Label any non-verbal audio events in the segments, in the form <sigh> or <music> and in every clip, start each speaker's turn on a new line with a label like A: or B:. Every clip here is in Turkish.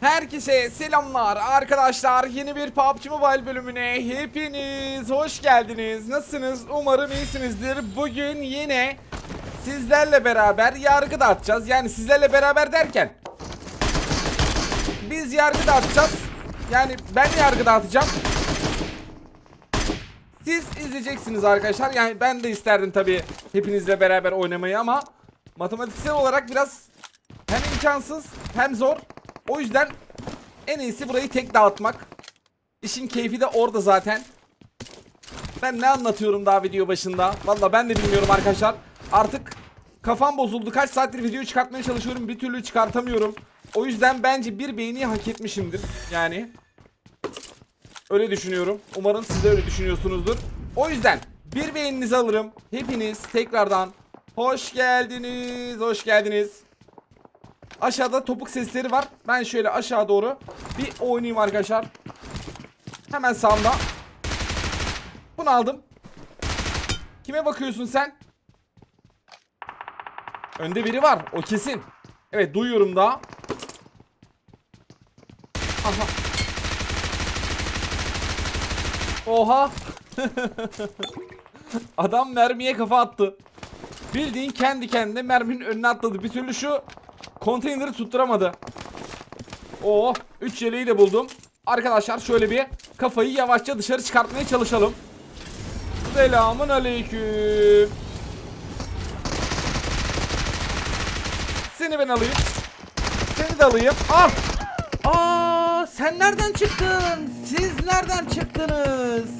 A: Herkese selamlar. Arkadaşlar yeni bir PUBG Mobile bölümüne hepiniz hoş geldiniz. Nasılsınız? Umarım iyisinizdir. Bugün yine sizlerle beraber yargı dağıtacağız. Yani sizlerle beraber derken biz yargı dağıtacağız. Yani ben yargı dağıtacağım. Siz izleyeceksiniz arkadaşlar. Yani ben de isterdim tabi hepinizle beraber oynamayı ama matematiksel olarak biraz hem imkansız hem zor. O yüzden en iyisi burayı tek dağıtmak. İşin keyfi de orada zaten. Ben ne anlatıyorum daha video başında? Valla ben de bilmiyorum arkadaşlar. Artık kafam bozuldu. Kaç saattir video çıkartmaya çalışıyorum. Bir türlü çıkartamıyorum. O yüzden bence bir beğeni hak etmişimdir. Yani. Öyle düşünüyorum. Umarım siz de öyle düşünüyorsunuzdur. O yüzden bir beğeninizi alırım. Hepiniz tekrardan hoş geldiniz. Hoş geldiniz. Aşağıda topuk sesleri var. Ben şöyle aşağı doğru bir oynayayım arkadaşlar. Hemen sağımda. Bunu aldım. Kime bakıyorsun sen? Önde biri var. O kesin. Evet duyuyorum daha. Aha. Oha. <laughs> Adam mermiye kafa attı. Bildiğin kendi kendine merminin önüne atladı. Bir türlü şu konteyneri tutturamadı. Oo, 3 yeleği de buldum. Arkadaşlar şöyle bir kafayı yavaşça dışarı çıkartmaya çalışalım. Selamun aleyküm. Seni ben alayım. Seni de alayım. Ah! Aa, sen nereden çıktın? Siz nereden çıktınız?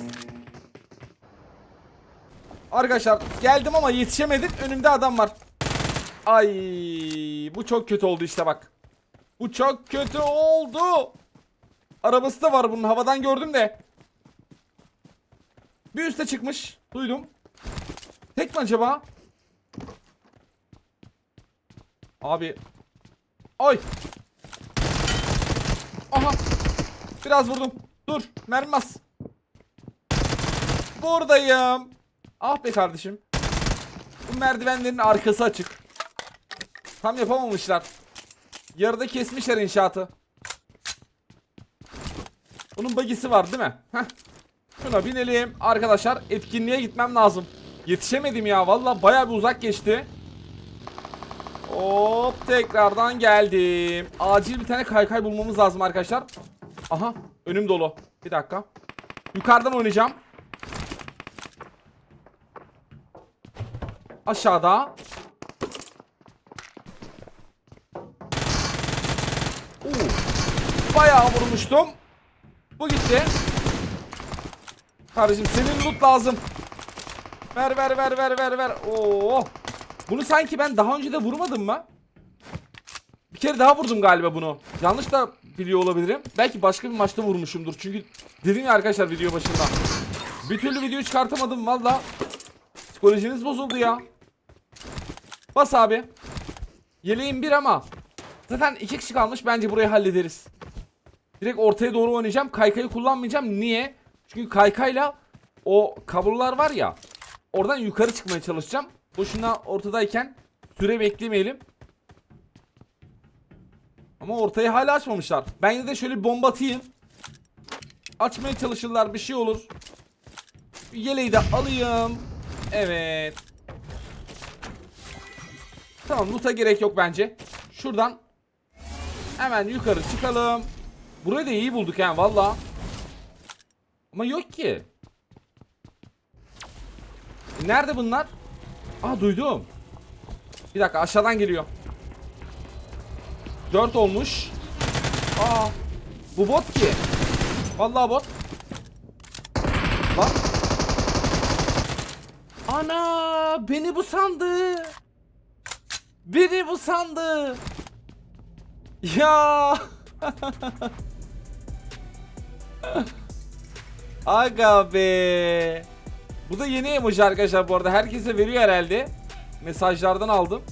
A: Arkadaşlar geldim ama yetişemedim. Önümde adam var. Ay bu çok kötü oldu işte bak. Bu çok kötü oldu. Arabası da var bunun havadan gördüm de. Bir üste çıkmış. Duydum. Tek mi acaba? Abi. Ay. Aha. Biraz vurdum. Dur. Mermi bas. Buradayım. Ah be kardeşim. Bu merdivenlerin arkası açık. Tam yapamamışlar. Yarıda kesmişler inşaatı. Bunun bagisi var değil mi? Heh. Şuna binelim. Arkadaşlar etkinliğe gitmem lazım. Yetişemedim ya. Valla baya bir uzak geçti. Hop tekrardan geldim. Acil bir tane kaykay bulmamız lazım arkadaşlar. Aha önüm dolu. Bir dakika. Yukarıdan oynayacağım. Aşağıda. Oo. Bayağı vurmuştum. Bu gitti. Kardeşim senin loot lazım. Ver ver ver ver ver ver. Oo. Bunu sanki ben daha önce de vurmadım mı? Bir kere daha vurdum galiba bunu. Yanlış da biliyor olabilirim. Belki başka bir maçta vurmuşumdur. Çünkü dedim ya arkadaşlar video başında. Bir türlü video çıkartamadım valla. Psikolojiniz bozuldu ya. Bas abi. Yeleğim bir ama. Zaten iki kişi kalmış bence burayı hallederiz. Direkt ortaya doğru oynayacağım. Kaykayı kullanmayacağım. Niye? Çünkü kaykayla o kablolar var ya. Oradan yukarı çıkmaya çalışacağım. Boşuna ortadayken süre beklemeyelim. Ama ortayı hala açmamışlar. Ben de şöyle bir bomba atayım. Açmaya çalışırlar bir şey olur. Yeleği de alayım. Evet. Tamam loot'a gerek yok bence. Şuradan hemen yukarı çıkalım. Burayı da iyi bulduk yani valla. Ama yok ki. Nerede bunlar? Aa duydum. Bir dakika aşağıdan geliyor. 4 olmuş. Aa bu bot ki. Vallahi bot. Bak. Ana beni bu sandı. Beni bu sandı. Ya. <laughs> <laughs> Aga be. Bu da yeni emoji arkadaşlar bu arada. Herkese veriyor herhalde. Mesajlardan aldım.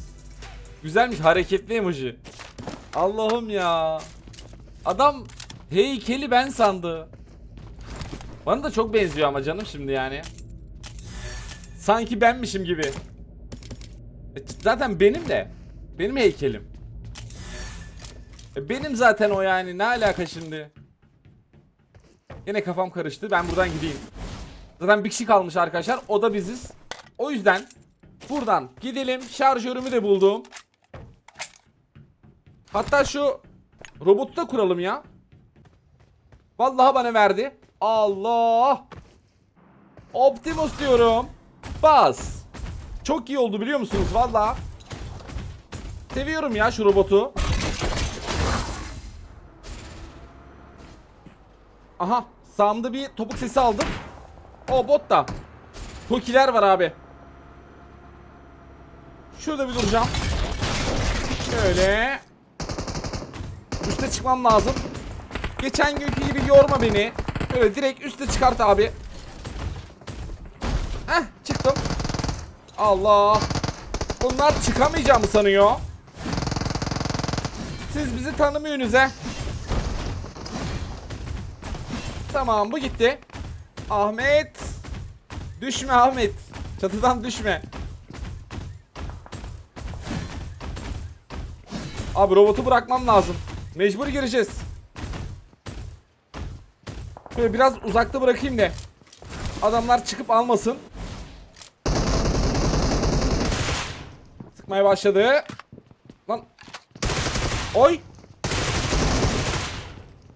A: Güzelmiş hareketli emoji. Allah'ım ya. Adam heykeli ben sandı. Bana da çok benziyor ama canım şimdi yani. Sanki benmişim gibi. E, Zaten benim de. Benim heykelim. E, Benim zaten o yani. Ne alaka şimdi? Yine kafam karıştı. Ben buradan gideyim. Zaten bir kişi kalmış arkadaşlar. O da biziz. O yüzden buradan gidelim. Şarjörümü de buldum. Hatta şu robotu da kuralım ya. Vallahi bana verdi. Allah. Optimus diyorum. Bas. Çok iyi oldu biliyor musunuz? Vallahi. Seviyorum ya şu robotu. Aha sağımda bir topuk sesi aldım. O bot da. Tokiler var abi. Şurada bir duracağım. Şöyle. Üste çıkmam lazım. Geçen günkü gibi yorma beni. Böyle direkt üste çıkart abi. Heh çıktım. Allah. Bunlar çıkamayacağımı sanıyor. Siz bizi tanımıyorsunuz he. Tamam bu gitti. Ahmet. Düşme Ahmet. Çatıdan düşme. Abi robotu bırakmam lazım. Mecbur gireceğiz. Böyle biraz uzakta bırakayım da. Adamlar çıkıp almasın. Sıkmaya başladı. Lan. Oy.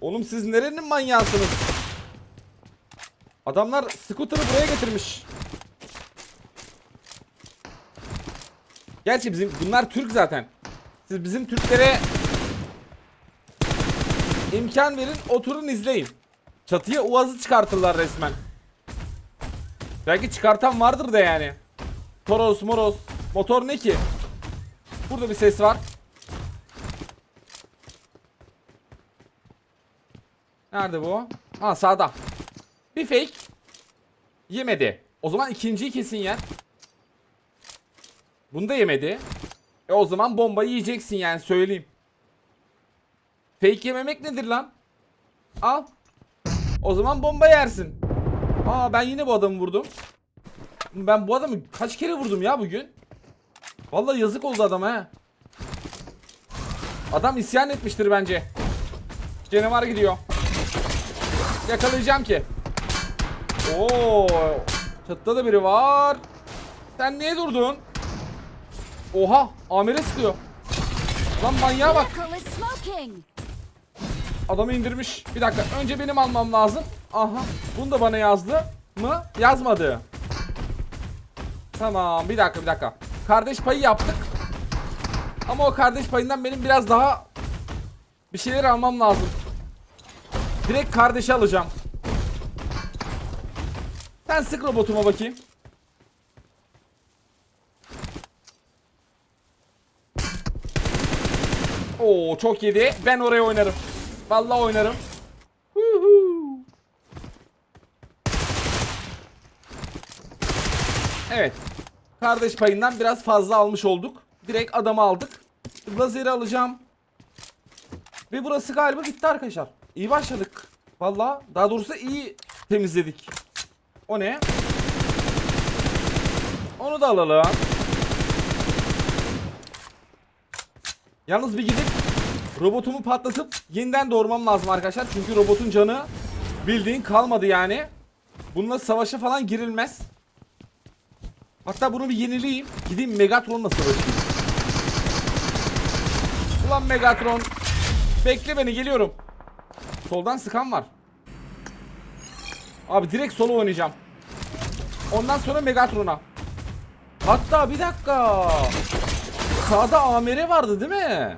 A: Oğlum siz nerenin manyağısınız? Adamlar scooter'ı buraya getirmiş. Gerçi bizim bunlar Türk zaten. Siz bizim Türklere imkan verin, oturun izleyin. Çatıya uazı çıkartırlar resmen. Belki çıkartan vardır da yani. Toros, moros. Motor ne ki? Burada bir ses var. Nerede bu? Ha sağda. Bir fake. Yemedi. O zaman ikinciyi kesin yer. Bunu da yemedi. E o zaman bombayı yiyeceksin yani söyleyeyim. Fake yememek nedir lan? Al. O zaman bomba yersin. Aa ben yine bu adamı vurdum. Ben bu adamı kaç kere vurdum ya bugün? Vallahi yazık oldu adama he. Adam isyan etmiştir bence. Canavar gidiyor. Yakalayacağım ki. Oo, çatıda da biri var. Sen niye durdun? Oha, Amir'e sıkıyor. Lan manyağa bak. Adamı indirmiş. Bir dakika. Önce benim almam lazım. Aha. Bunu da bana yazdı mı? Yazmadı. Tamam. Bir dakika bir dakika. Kardeş payı yaptık. Ama o kardeş payından benim biraz daha bir şeyler almam lazım. Direkt kardeşi alacağım. Sen sık robotuma bakayım. Oo çok yedi. Ben oraya oynarım. Vallahi oynarım. Evet. Kardeş payından biraz fazla almış olduk. Direkt adamı aldık. Lazeri alacağım. Ve burası galiba bitti arkadaşlar. İyi başladık. Vallahi daha doğrusu iyi temizledik. O ne? Onu da alalım. Yalnız bir gidip robotumu patlatıp yeniden doğurmam lazım arkadaşlar. Çünkü robotun canı bildiğin kalmadı yani. Bununla savaşa falan girilmez. Hatta bunu bir yenileyim. Gideyim Megatron'la savaşayım. Ulan Megatron. Bekle beni geliyorum. Soldan sıkan var. Abi direkt solo oynayacağım. Ondan sonra Megatron'a. Hatta bir dakika. Sağda AMR vardı değil mi?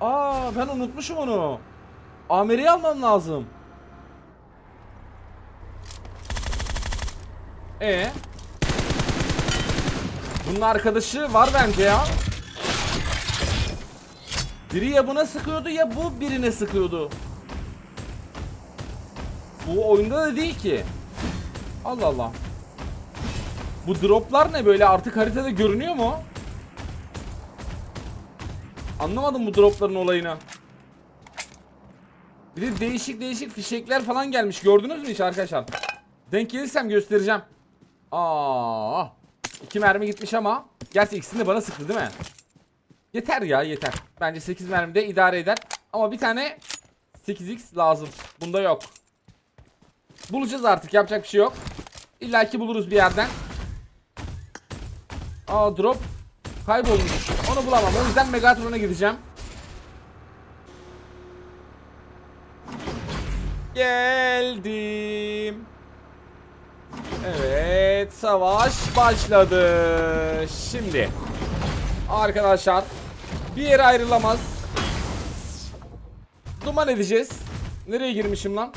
A: Aa ben unutmuşum onu. AMR'yi almam lazım. E Bunun arkadaşı var bence ya. Biri ya buna sıkıyordu ya bu birine sıkıyordu. Bu oyunda da değil ki. Allah Allah. Bu droplar ne böyle artık haritada görünüyor mu? Anlamadım bu dropların olayını. Bir de değişik değişik fişekler falan gelmiş. Gördünüz mü hiç arkadaşlar? Denk gelirsem göstereceğim. Aa, iki mermi gitmiş ama. Gerçi ikisini de bana sıktı değil mi? Yeter ya yeter. Bence 8 mermi de idare eder. Ama bir tane 8x lazım. Bunda yok. Bulacağız artık yapacak bir şey yok. İlla ki buluruz bir yerden. Aa drop kaybolmuş. Onu bulamam. O yüzden Megatron'a gideceğim. Geldim. Evet, savaş başladı. Şimdi arkadaşlar bir yere ayrılamaz. Duman edeceğiz. Nereye girmişim lan?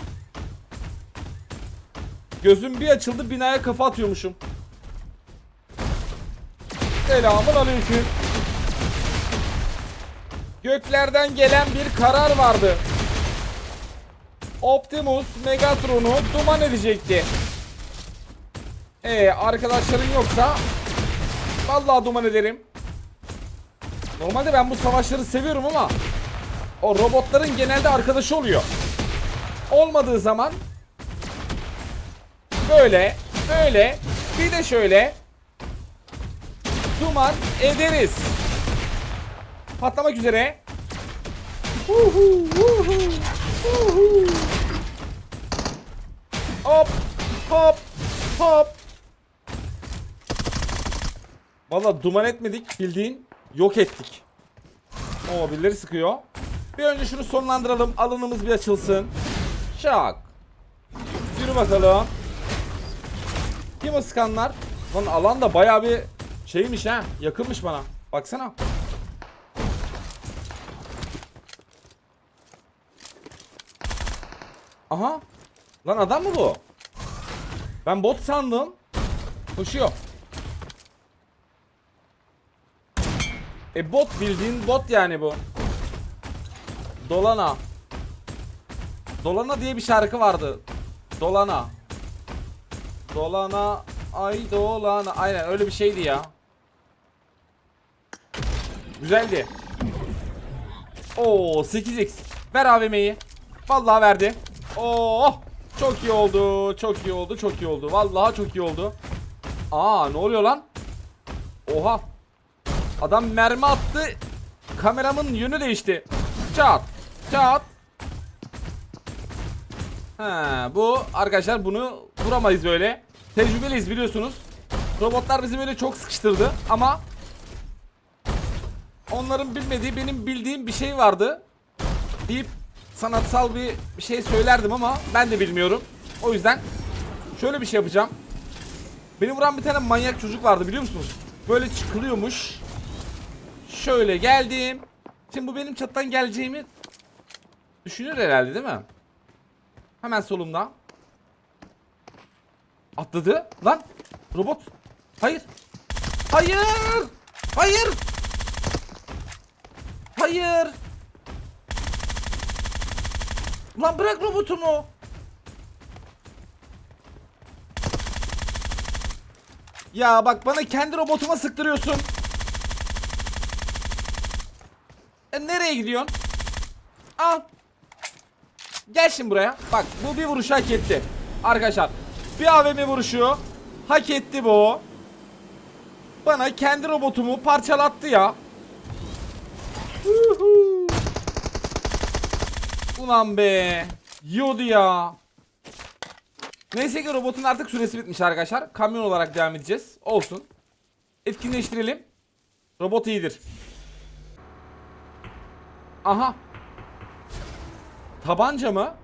A: Gözüm bir açıldı binaya kafa atıyormuşum. Selamun aleyküm. Göklerden gelen bir karar vardı. Optimus Megatron'u duman edecekti. Ee arkadaşların yoksa vallahi duman ederim. Normalde ben bu savaşları seviyorum ama o robotların genelde arkadaşı oluyor. Olmadığı zaman böyle böyle bir de şöyle duman ederiz. Patlamak üzere. Huhu, huhu, huhu. Hop hop hop. Valla duman etmedik bildiğin yok ettik. O birileri sıkıyor. Bir önce şunu sonlandıralım. Alanımız bir açılsın. Şak. Yürü bakalım. Kim o sıkanlar? Lan alan da bayağı bir şeymiş ha. Yakınmış bana. Baksana. Aha. Lan adam mı bu? Ben bot sandım. Koşuyor. E bot bildiğin bot yani bu. Dolana. Dolana diye bir şarkı vardı. Dolana. Dolana. Ay dolana. Aynen öyle bir şeydi ya. Güzeldi. Oo 8x. Ver AVM'yi. Vallahi verdi. Oo çok iyi oldu. Çok iyi oldu. Çok iyi oldu. Vallahi çok iyi oldu. Aa ne oluyor lan? Oha. Adam mermi attı. Kameramın yönü değişti. Çat. Çat. Ha, bu arkadaşlar bunu vuramayız böyle. Tecrübeliyiz biliyorsunuz. Robotlar bizi böyle çok sıkıştırdı ama onların bilmediği benim bildiğim bir şey vardı. Deyip sanatsal bir şey söylerdim ama ben de bilmiyorum. O yüzden şöyle bir şey yapacağım. Beni vuran bir tane manyak çocuk vardı biliyor musunuz? Böyle çıkılıyormuş. Şöyle geldim. Şimdi bu benim çattan geleceğimi düşünür herhalde değil mi? Hemen solumda. Atladı. Lan robot. Hayır. Hayır. Hayır. Hayır. Lan bırak robotumu. Ya bak bana kendi robotuma sıktırıyorsun. E, nereye gidiyorsun? Al. Gel şimdi buraya. Bak bu bir vuruş hak etti. Arkadaşlar bir AVM vuruşu hak etti bu. Bana kendi robotumu parçalattı ya. Ulan be. Yiyordu ya. Neyse ki robotun artık süresi bitmiş arkadaşlar. Kamyon olarak devam edeceğiz. Olsun. Etkinleştirelim. Robot iyidir. Aha. Tabanca mı?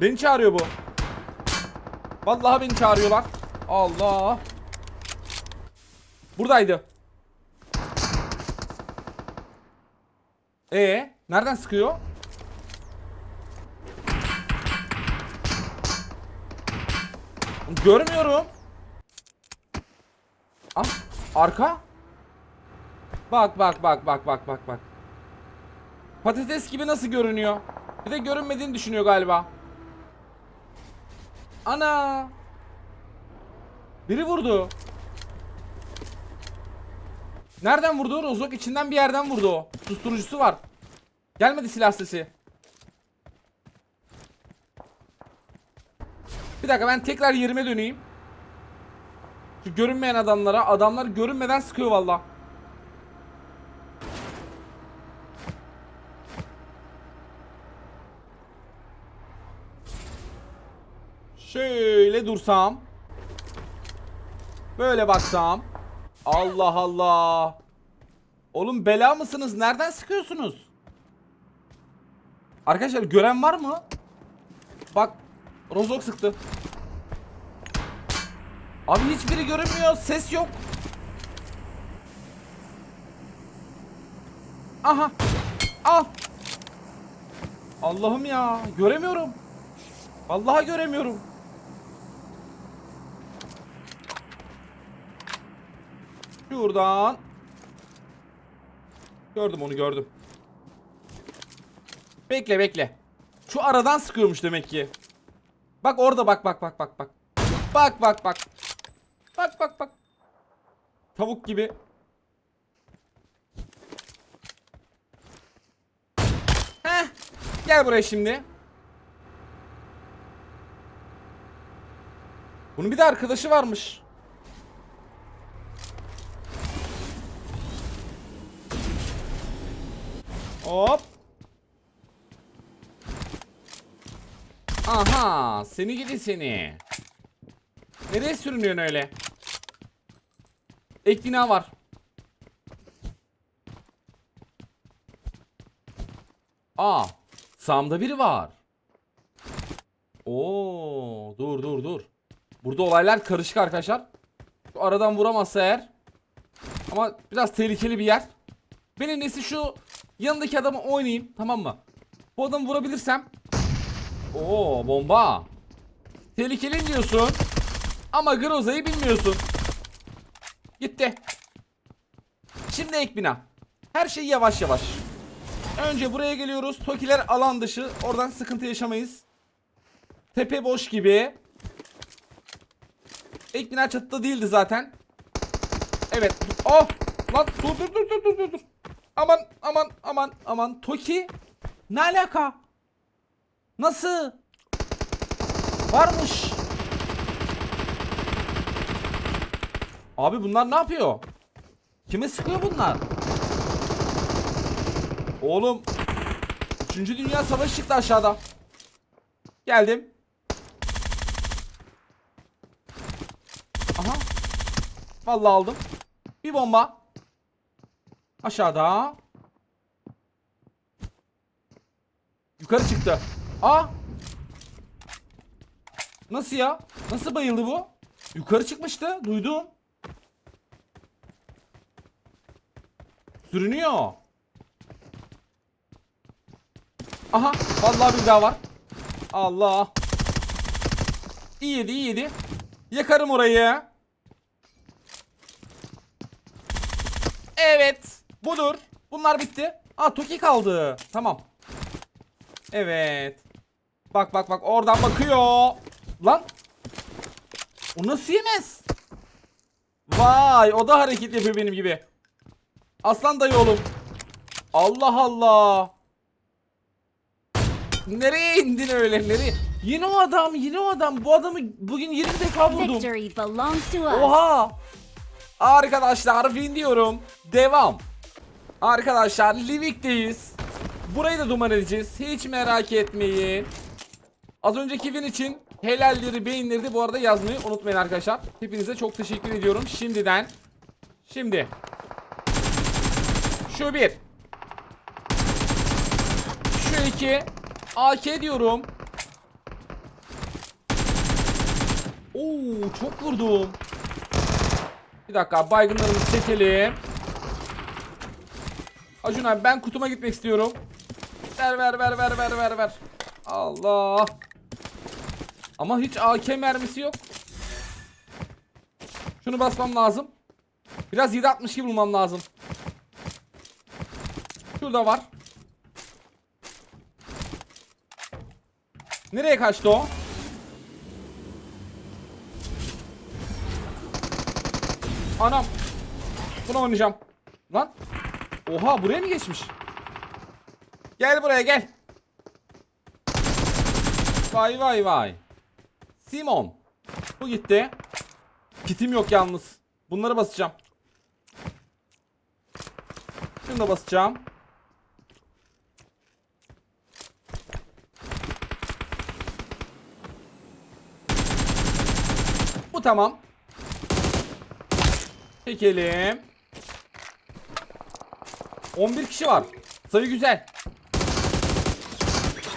A: Beni çağırıyor bu. Vallahi beni çağırıyorlar. Allah. Buradaydı. Ee, nereden sıkıyor? Görmüyorum. Ah, arka. Bak bak bak bak bak bak bak. Patates gibi nasıl görünüyor? Bir de görünmediğini düşünüyor galiba. Ana. Biri vurdu. Nereden vurdu? Rozok içinden bir yerden vurdu o. Susturucusu var. Gelmedi silah sesi. Bir dakika ben tekrar yerime döneyim. Şu görünmeyen adamlara. Adamlar görünmeden sıkıyor valla. Şöyle dursam. Böyle baksam. Allah Allah. Oğlum bela mısınız? Nereden sıkıyorsunuz? Arkadaşlar gören var mı? Bak Rozok sıktı. Abi hiçbiri görünmüyor. Ses yok. Aha. Al. Allah'ım ya. Göremiyorum. Vallahi göremiyorum. Şuradan. Gördüm onu gördüm. Bekle bekle. Şu aradan sıkıyormuş demek ki. Bak orada bak bak bak bak bak. Bak bak bak. Bak bak bak. Tavuk gibi. Heh. Gel buraya şimdi. Bunun bir de arkadaşı varmış. Hop. Aha, seni gidi seni. Nereye sürünüyorsun öyle? Ek var. Aa, sağımda biri var. Oo, dur dur dur. Burada olaylar karışık arkadaşlar. Şu aradan vuramazsa eğer. Ama biraz tehlikeli bir yer. Ben en iyisi şu yanındaki adamı oynayayım tamam mı? Bu adamı vurabilirsem. Oo bomba. Tehlikeli diyorsun. Ama Groza'yı bilmiyorsun. Gitti. Şimdi ek bina. Her şey yavaş yavaş. Önce buraya geliyoruz. Tokiler alan dışı. Oradan sıkıntı yaşamayız. Tepe boş gibi. Ek bina çatıda değildi zaten. Evet. Oh! Lan dur dur dur dur dur dur. Aman aman aman aman. Toki. Ne alaka? Nasıl? Varmış. Abi bunlar ne yapıyor? Kime sıkıyor bunlar? Oğlum. Üçüncü Dünya Savaşı çıktı aşağıda. Geldim. Aha. Vallahi aldım. Bir bomba. Aşağıda. Yukarı çıktı. Aa. Nasıl ya? Nasıl bayıldı bu? Yukarı çıkmıştı. Duydum. Sürünüyor. Aha. Vallahi bir daha var. Allah. İyi yedi iyi yedi. Yakarım orayı. Evet. Budur. Bunlar bitti. Aa Toki kaldı. Tamam. Evet. Bak bak bak oradan bakıyor. Lan. O nasıl yemez? Vay o da hareket yapıyor benim gibi. Aslan dayı oğlum. Allah Allah. Nereye indin öyle nereye? Yine o adam yine o adam. Bu adamı bugün 20 defa vurdum. Oha! Arkadaşlar win diyorum. Devam. Arkadaşlar Livik'teyiz. Burayı da duman edeceğiz. Hiç merak etmeyin. Az önceki win için helalleri, beyinleri de bu arada yazmayı unutmayın arkadaşlar. Hepinize çok teşekkür ediyorum şimdiden. Şimdi. Şu bir. Şu iki. AK diyorum. Oo çok vurdum. Bir dakika baygınlarımızı çekelim. Acun abi ben kutuma gitmek istiyorum. Ver ver ver ver ver ver ver. Allah. Ama hiç AK mermisi yok. Şunu basmam lazım. Biraz 7.62 bulmam lazım. Şurada var. Nereye kaçtı o? Anam. Bunu oynayacağım. Lan. Oha buraya mı geçmiş? Gel buraya gel. Vay vay vay. Simon. Bu gitti. Kitim yok yalnız. Bunları basacağım. Şunu da basacağım. Bu tamam. Çekelim. 11 kişi var. Sayı güzel.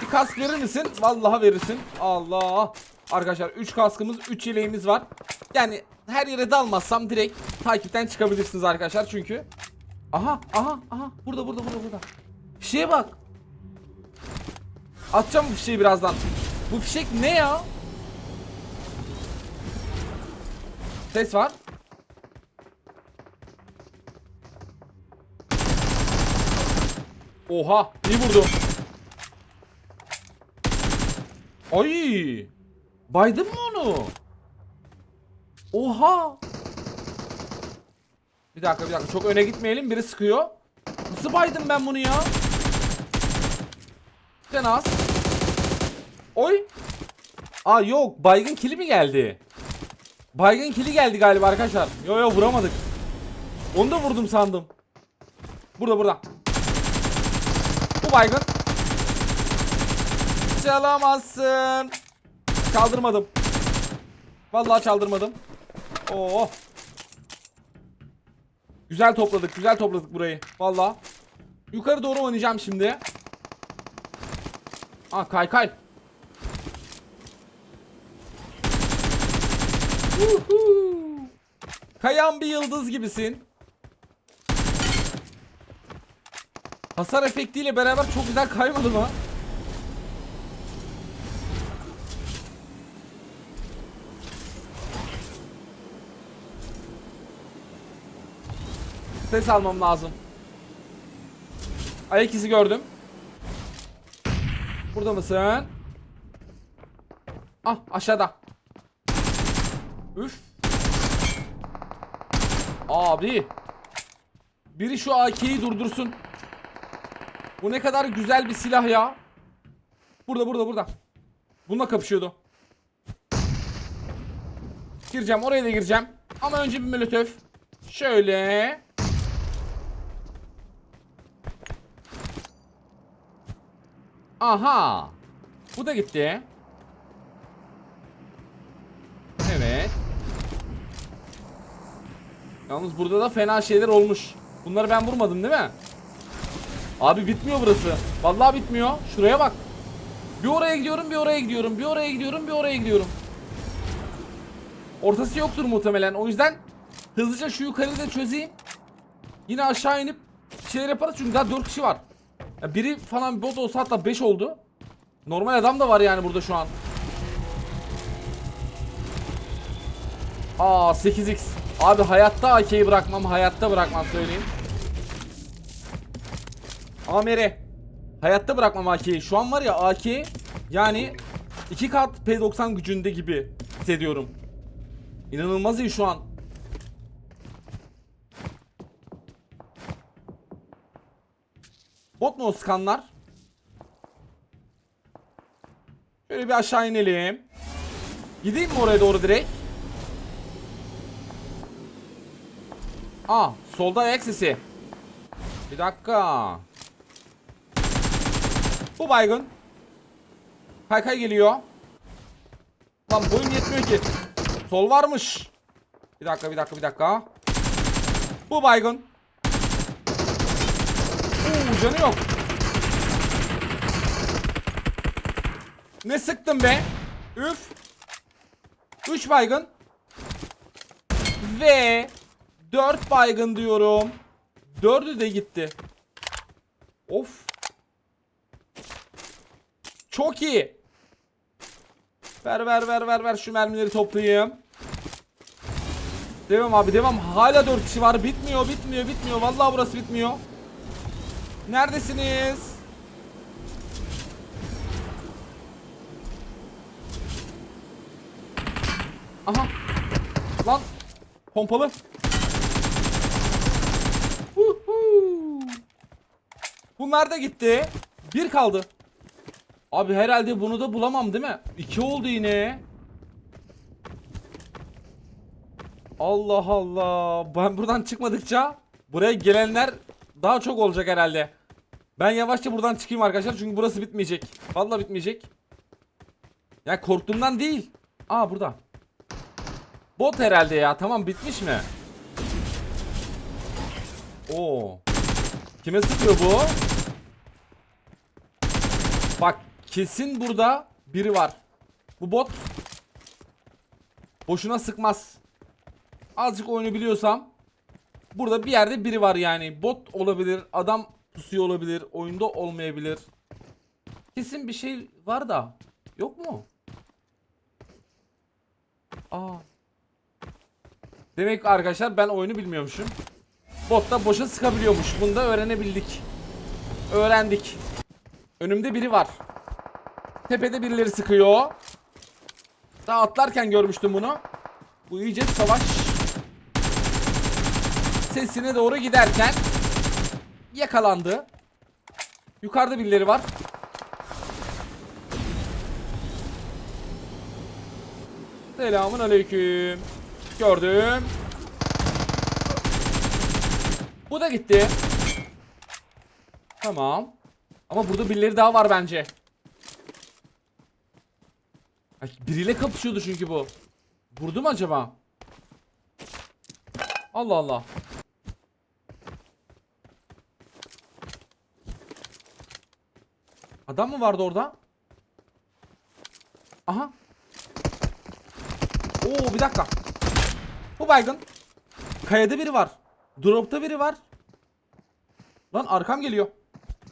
A: Bir kask verir misin? Vallahi verirsin. Allah. Arkadaşlar 3 kaskımız 3 yeleğimiz var. Yani her yere dalmazsam direkt takipten çıkabilirsiniz arkadaşlar çünkü. Aha aha aha burada burada burada burada. Fişeğe bak. Atacağım bu fişeği birazdan. Bu fişek ne ya? Ses var. Oha iyi vurdu. Ay! Baydın mı onu? Oha! Bir dakika bir dakika çok öne gitmeyelim biri sıkıyor. Nasıl baydım ben bunu ya? Sen az. Oy! Aa yok baygın kili mi geldi? Baygın kili geldi galiba arkadaşlar. Yo yo vuramadık. Onu da vurdum sandım. Burada burada. Bu baygın. Çalamazsın. Çaldırmadım. Vallahi çaldırmadım. Oo. Güzel topladık, güzel topladık burayı. Vallahi. Yukarı doğru oynayacağım şimdi. Aa kay kay. Kayan bir yıldız gibisin. Hasar efektiyle beraber çok güzel kaymadı mı? Ses almam lazım. Ayak izi gördüm. Burada mısın? Ah aşağıda. Üf. Abi. Biri şu AK'yi durdursun. Bu ne kadar güzel bir silah ya. Burada burada burada. Bununla kapışıyordu. Gireceğim oraya da gireceğim. Ama önce bir molotof. Şöyle. Aha. Bu da gitti. Evet. Yalnız burada da fena şeyler olmuş. Bunları ben vurmadım değil mi? Abi bitmiyor burası. Vallahi bitmiyor. Şuraya bak. Bir oraya gidiyorum, bir oraya gidiyorum, bir oraya gidiyorum, bir oraya gidiyorum. Ortası yoktur muhtemelen. O yüzden hızlıca şu yukarıyı da çözeyim. Yine aşağı inip bir şeyler yaparız çünkü daha 4 kişi var. Ya biri falan bir bot olsa hatta 5 oldu. Normal adam da var yani burada şu an. Aa 8x. Abi hayatta AK'yi bırakmam, hayatta bırakmam söyleyeyim. Amere. Hayatta bırakmam AK'yi. Şu an var ya AK yani 2 kat P90 gücünde gibi hissediyorum. İnanılmaz iyi şu an. Bot mu o skanlar? Şöyle bir aşağı inelim. Gideyim mi oraya doğru direkt? Aa, solda ayak sesi. Bir dakika. Bu baygın. Kaykay geliyor. Lan boyum yetmiyor ki. Sol varmış. Bir dakika bir dakika bir dakika. Bu baygın. Oo canı yok. Ne sıktım be? Üf. 3 baygın. Ve 4 baygın diyorum. 4'ü de gitti. Of. Çok iyi. Ver ver ver ver ver şu mermileri toplayayım. Devam abi devam. Hala 4 kişi var. Bitmiyor bitmiyor bitmiyor. Vallahi burası bitmiyor. Neredesiniz? Aha. Lan. Pompalı. Bunlar da gitti. Bir kaldı. Abi herhalde bunu da bulamam değil mi? İki oldu yine. Allah Allah. Ben buradan çıkmadıkça buraya gelenler daha çok olacak herhalde. Ben yavaşça buradan çıkayım arkadaşlar çünkü burası bitmeyecek. Vallahi bitmeyecek. Ya korktuğumdan değil. Aa burada. Bot herhalde ya. Tamam bitmiş mi? Oo. Kime sıkıyor bu? Bak kesin burada biri var. Bu bot boşuna sıkmaz. Azıcık oyunu biliyorsam burada bir yerde biri var yani. Bot olabilir, adam pusuyor olabilir, oyunda olmayabilir. Kesin bir şey var da. Yok mu? Aa. Demek arkadaşlar ben oyunu bilmiyormuşum. Bot da boşa sıkabiliyormuş. Bunu da öğrenebildik. Öğrendik. Önümde biri var. Tepede birileri sıkıyor. Daha atlarken görmüştüm bunu. Bu iyice savaş sesine doğru giderken yakalandı. Yukarıda birileri var. Selamun aleyküm. Gördüm. Bu da gitti. Tamam. Ama burada birileri daha var bence. Ay, biriyle kapışıyordu çünkü bu. Vurdu mu acaba? Allah Allah. Adam mı vardı orada? Aha. Oo bir dakika. Bu baygın. Kayada biri var. Dropta biri var. Lan arkam geliyor.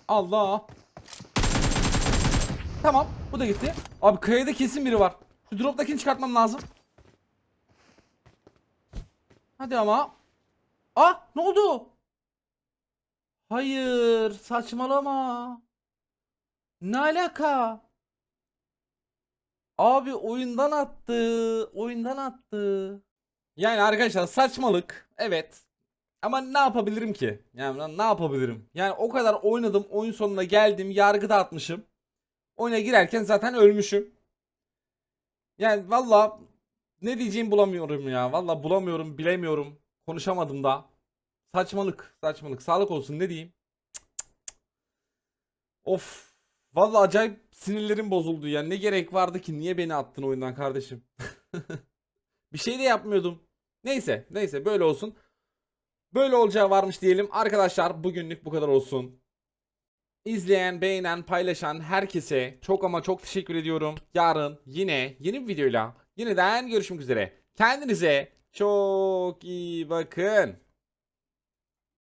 A: Allah. Tamam. Bu da gitti. Abi kayada kesin biri var. Şu droptakini çıkartmam lazım. Hadi ama. Ah ne oldu? Hayır saçmalama. Ne alaka? Abi oyundan attı. Oyundan attı. Yani arkadaşlar saçmalık. Evet. Ama ne yapabilirim ki? Yani ne yapabilirim? Yani o kadar oynadım. Oyun sonuna geldim. Yargıda atmışım. Oyuna girerken zaten ölmüşüm. Yani valla ne diyeceğimi bulamıyorum ya. Valla bulamıyorum, bilemiyorum. Konuşamadım da. Saçmalık, saçmalık. Sağlık olsun ne diyeyim? Of. Valla acayip sinirlerim bozuldu ya. Ne gerek vardı ki? Niye beni attın oyundan kardeşim? <laughs> Bir şey de yapmıyordum. Neyse, neyse böyle olsun. Böyle olacağı varmış diyelim. Arkadaşlar bugünlük bu kadar olsun. İzleyen, beğenen, paylaşan herkese çok ama çok teşekkür ediyorum. Yarın yine yeni bir videoyla yeniden görüşmek üzere. Kendinize çok iyi bakın.